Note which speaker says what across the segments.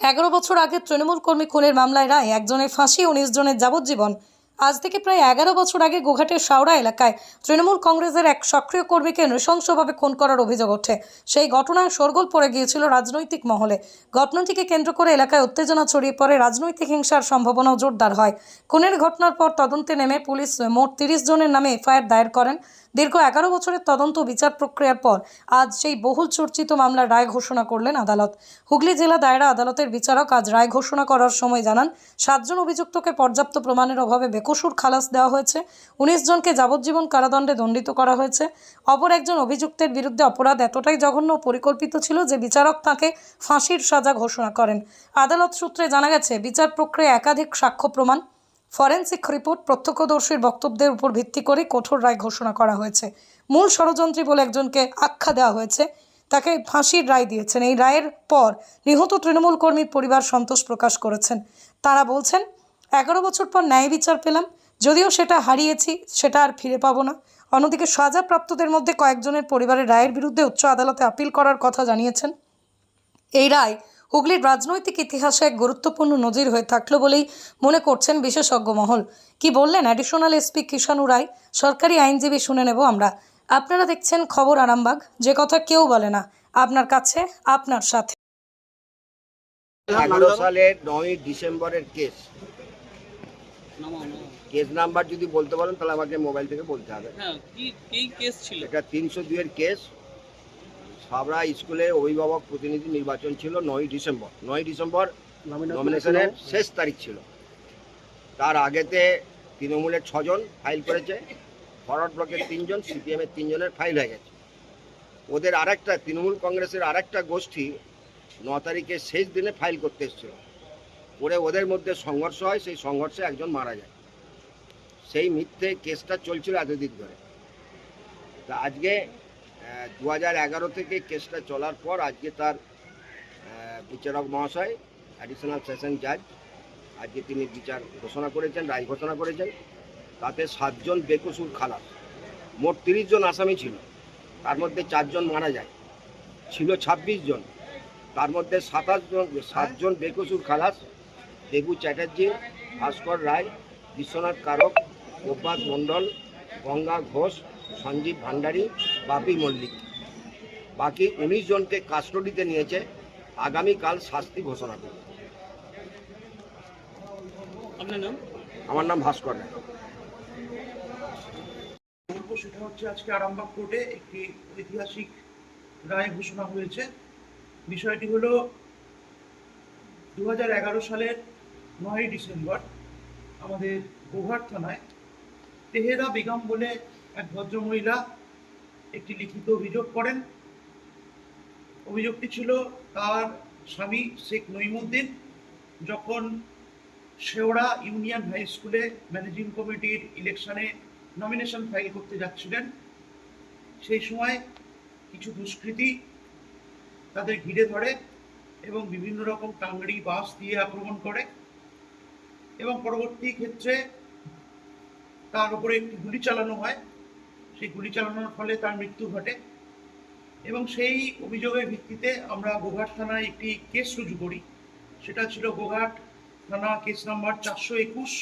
Speaker 1: এগারো বছর আগে তৃণমূল কর্মী খুনের মামলায় রায়, একজনের ফাঁসি উনিশ জনের যাবজ্জীবন। আজ থেকে প্রায় এগারো বছর আগে গোঘাটের শাওড়া এলাকায় তৃণমূল কংগ্রেসের এক সক্রিয় কর্মীকে নৃশংসভাবে খুন করার অভিযোগ ওঠে। সেই ঘটনায় শোরগোল পড়ে গিয়েছিল রাজনৈতিক মহলে। ঘটনাটিকে কেন্দ্র করে এলাকায় উত্তেজনা ছড়িয়ে পড়ে, রাজনৈতিক হিংসার সম্ভাবনাও জোরদার হয়। খুনের ঘটনার পর তদন্তে নেমে পুলিশ মোট তিরিশ জনের নামে এফআইআর দায়ের করেন। দীর্ঘ এগারো বছরের তদন্ত বিচার প্রক্রিয়ার পর আজ সেই বহুল চর্চিত মামলার রায় ঘোষণা করলেন আদালত। হুগলি জেলা দায়রা আদালতের বিচারক আজ রায় ঘোষণা করার সময় জানান, সাতজন অভিযুক্তকে পর্যাপ্ত প্রমাণের অভাবে বেকসুর খালাস দেওয়া হয়েছে, উনিশ জনকে যাবজ্জীবন কারাদণ্ডে দণ্ডিত করা হয়েছে। অপর একজন অভিযুক্তের বিরুদ্ধে অপরাধ এতটাই জঘন্য পরিকল্পিত ছিল যে বিচারক তাকে ফাঁসির সাজা ঘোষণা করেন। আদালত সূত্রে জানা গেছে, বিচার প্রক্রিয়ায় একাধিক সাক্ষ্য প্রমাণ ফরেনসিক রিপোর্ট প্রত্যক্ষদর্শীর বক্তব্যের উপর ভিত্তি করে কঠোর রায় ঘোষণা করা হয়েছে। মূল ষড়যন্ত্রী বলে একজনকে আখ্যা দেওয়া হয়েছে। তাকে ফাঁসির রায় দিয়েছেন। এই রায়ের পর নিহত তৃণমূল কর্মীর পরিবার সন্তোষ প্রকাশ করেছেন। তারা বলছেন, এগারো বছর পর ন্যায় বিচার পেলাম। যদিও সেটা হারিয়েছি, সেটা আর ফিরে পাবো না। অন্যদিকে সাজাপ্রাপ্তদের মধ্যে কয়েকজনের পরিবারের রায়ের বিরুদ্ধে উচ্চ আদালতে আপিল করার কথা জানিয়েছেন। এই রায় হুগলির রাজনৈতিক ইতিহাসে এক গুরুত্বপূর্ণ নজির হয়ে থাকল বলেই মনে করছেন বিশেষজ্ঞ মহল। কি বললেন অ্যাডিশনাল এসপি কিষাণু রায়? সরকারি আইনজীবী শুনে নেব আমরা। আপনারা দেখছেন খবর আরামবাগ। যে কথা কেউ বলে না। আপনার কাছে আপনার সাথে।
Speaker 2: এগারো সালের নয় ডিসেম্বরের কেস। কেস নাম্বার যদি বলতে পারেন তাহলে আমাকে মোবাইল থেকে বলতে হবে।
Speaker 3: হ্যাঁ কি কি কেস ছিল?
Speaker 2: এটা তিনশো দুইয়ের কেস। সাবরা স্কুলে অভিভাবক প্রতিনিধি নির্বাচন ছিল নয় ডিসেম্বর। নয় ডিসেম্বর নমিনেশনের শেষ তারিখ ছিল। তার আগেতে তৃণমূলের ছজন ফাইল করেছে ফরওয়ার্ড ব্লকের তিনজন সিপিএমের তিনজনের ফাইল হয়ে গেছে। ওদের আরেকটা তৃণমূল কংগ্রেসের আরেকটা গোষ্ঠী ন তারিখের শেষ দিনে ফাইল করতে এসেছিল। করে ওদের মধ্যে সংঘর্ষ হয় সেই সংঘর্ষে একজন মারা যায়। সেই মিথ্যে কেসটা চলছিল এতদিন ধরে। তা আজকে দু হাজার এগারো থেকে কেসটা চলার পর আজকে তার বিচারক মহাশয় অ্যাডিশনাল সেশন জাজ আজকে তিনি বিচার ঘোষণা করেছেন, রায় ঘোষণা করেছেন। তাতে সাতজন বেকসুর খালাস, মোট তিরিশ জন আসামি ছিল। তার মধ্যে চারজন মারা যায়। ছিল ছাব্বিশ জন। তার মধ্যে সাতাশ জন, সাতজন বেকসুর খালাস, দেবু চ্যাটার্জি, ভাস্কর রায়, বিশ্বনাথ কারক, গোপাল মণ্ডল, গঙ্গা ঘোষ সঞ্জীব ভান্ডারী বাপি মল্লিক। বাকি উনিশ জনকে কাস্টডিতে নিয়েছে। আগামীকাল শাস্তি ঘোষণা করবে।
Speaker 3: আপনার নাম?
Speaker 2: আমার নাম ভাস্কর রায়।
Speaker 4: সেটা হচ্ছে আজকে আরামবাগ কোর্টে একটি ঐতিহাসিক রায় ঘোষণা হয়েছে। বিষয়টি হলো দু হাজার এগারো সালের নয়ই ডিসেম্বর আমাদের গোঘাট থানায় তেহেরা বেগম বলে এক ভদ্রমহিলা একটি লিখিত অভিযোগ করেন। অভিযোগটি ছিল তার স্বামী শেখ নইমুদ্দিন যখন শেওড়া ইউনিয়ন হাই স্কুলে ম্যানেজিং কমিটির ইলেকশনে নমিনেশন ফাইল করতে যাচ্ছিলেন, সেই সময় কিছু দুষ্কৃতী তাদের ঘিরে ধরে এবং বিভিন্ন রকম টাঙ্গড়ি বাস দিয়ে আক্রমণ করে এবং পরবর্তী ক্ষেত্রে তার উপরে একটি গুলি চালানো হয়। সেই গুলি চালানোর ফলে তার মৃত্যু ঘটে। এবং সেই অভিযোগের ভিত্তিতে আমরা গোঘাট থানায় একটি কেস রুজু করি। সেটা ছিল গোঘাট থানা কেস নাম্বার চারশো একুশ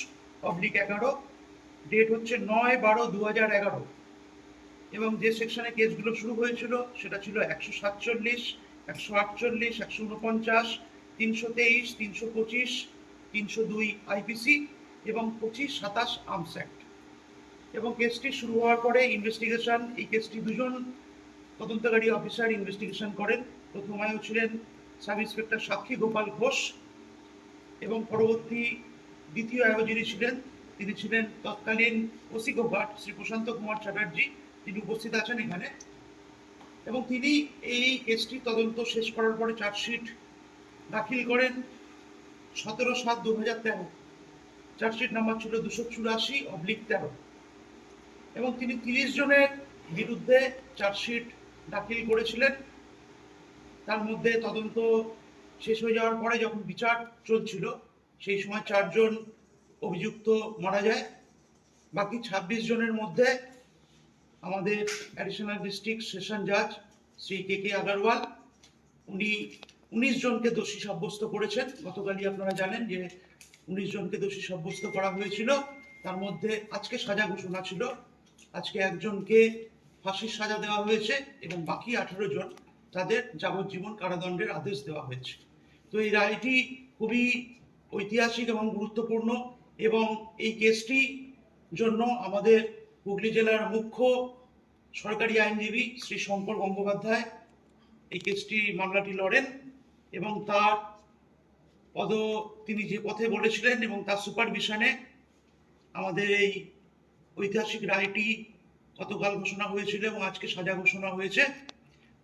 Speaker 4: অবলিক এগারো। ডেট হচ্ছে নয় বারো দু হাজার এগারো। এবং যে সেকশনে কেসগুলো শুরু হয়েছিল, সেটা ছিল একশো সাতচল্লিশ, একশো আটচল্লিশ, একশো উনপঞ্চাশ, তিনশো তেইশ, তিনশো পঁচিশ, তিনশো দুই আইপিসি এবং পঁচিশ সাতাশ আর্মস অ্যাক্ট। এবং কেসটি শুরু হওয়ার পরে ইনভেস্টিগেশন এই কেসটি দুজন তদন্তকারী অফিসার ইনভেস্টিগেশন করেন। প্রথমায়ও ছিলেন সাব ইন্সপেক্টর সাক্ষী গোপাল ঘোষ এবং পরবর্তী দ্বিতীয় আয়ো যিনি ছিলেন, তিনি ছিলেন তৎকালীন ওসি গোঘাট শ্রী প্রশান্ত কুমার চ্যাটার্জি। তিনি উপস্থিত আছেন এখানে। এবং তিনি এই কেসটি তদন্ত শেষ করার পরে চার্জশিট দাখিল করেন সতেরো সাত দু হাজার তেরো। চার্জশিট নাম্বার ছিল দুশো চুরাশি অবলিক তেরো। এবং তিনি তিরিশ জনের বিরুদ্ধে চার্জশিট দাখিল করেছিলেন। তার মধ্যে তদন্ত শেষ হয়ে যাওয়ার পরে যখন বিচার চলছিল, সেই সময় চারজন অভিযুক্ত মারা যায়। বাকি ছাব্বিশ জনের মধ্যে আমাদের অ্যাডিশনাল ডিস্ট্রিক্ট সেশন জাজ শ্রী কে কে আগারওয়াল, উনি উনিশ জনকে দোষী সাব্যস্ত করেছেন। গতকালই আপনারা জানেন যে উনিশ জনকে দোষী সাব্যস্ত করা হয়েছিল। তার মধ্যে আজকে সাজা ঘোষণা ছিল। আজকে একজনকে ফাঁসির সাজা দেওয়া হয়েছে এবং বাকি আঠেরো জন তাদের যাবজ্জীবন কারাদণ্ডের আদেশ দেওয়া হয়েছে। তো এই রায়টি খুবই ঐতিহাসিক এবং গুরুত্বপূর্ণ এবং এই কেসটি জন্য আমাদের হুগলি জেলার মুখ্য সরকারি আইনজীবী শ্রী শঙ্কর গঙ্গোপাধ্যায় এই কেসটি মামলাটি লড়েন এবং তার পদ তিনি যে পথে বলেছিলেন এবং তার সুপারভিশনে আমাদের এই ঐতিহাসিক রায়টি গতকাল ঘোষণা হয়েছিল এবং আজকে সাজা ঘোষণা হয়েছে।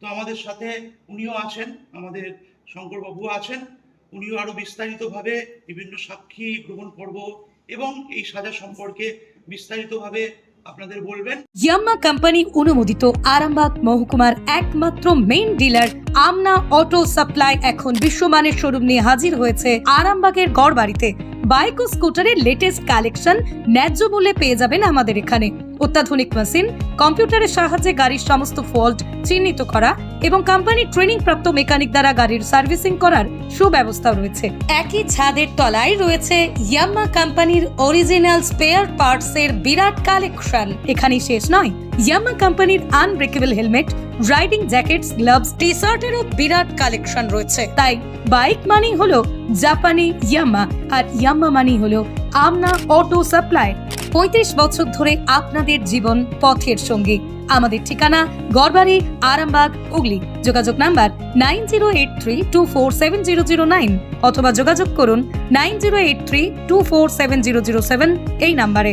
Speaker 4: তো আমাদের সাথে উনিও আছেন, আমাদের শঙ্করবাবু আছেন। উনিও আরও বিস্তারিতভাবে বিভিন্ন সাক্ষী গ্রহণ পর্ব এবং এই সাজা সম্পর্কে বিস্তারিতভাবে আপনাদের বলবেন।
Speaker 1: ইয়াম্মা কোম্পানি অনুমোদিত আরামবাগ মহকুমার একমাত্র main dealer Amna auto supply এখন বিশ্বমানের শোরুম নিয়ে হাজির হয়েছে আরামবাগের গড়বাড়িতে। বাইক ও স্কুটারের লেটেস্ট কালেকশন ন্যায্য মূল্যে পেয়ে যাবেন আমাদের এখানে। অত্যাধুনিক মেশিন কম্পিউটারের সাহায্যে গাড়ির সমস্ত ফল্ট চিহ্নিত করা এবং কোম্পানির ট্রেনিং প্রাপ্ত মেকানিক দ্বারা গাড়ির সার্ভিসিং করার সুব্যবস্থা রয়েছে। একই ছাদের তলায় রয়েছে ইয়াম্মা কোম্পানির অরিজিনাল স্পেয়ার পার্টস এর বিরাট কালেকশন এখানেই শেষ নয়। ইয়াম্মা কোম্পানির unbreakable helmet riding jackets gloves T শার্টেরও বিরাট কালেকশন রয়েছে। তাই বাইক মানেই হলো জাপানি ইয়াম্মা আর ইয়াম্মা মানি হলো আমনা অটো সাপ্লাই। পঁয়ত্রিশ বছর ধরে আপনাদের জীবন পথের সঙ্গী। আমাদের ঠিকানা গড়বাড়ি, আরামবাগ, হুগলি। যোগাযোগ number nine zero eight three two four seven zero zero nine অথবা যোগাযোগ করুন nine zero eight three two four seven zero zero seven এই নাম্বারে।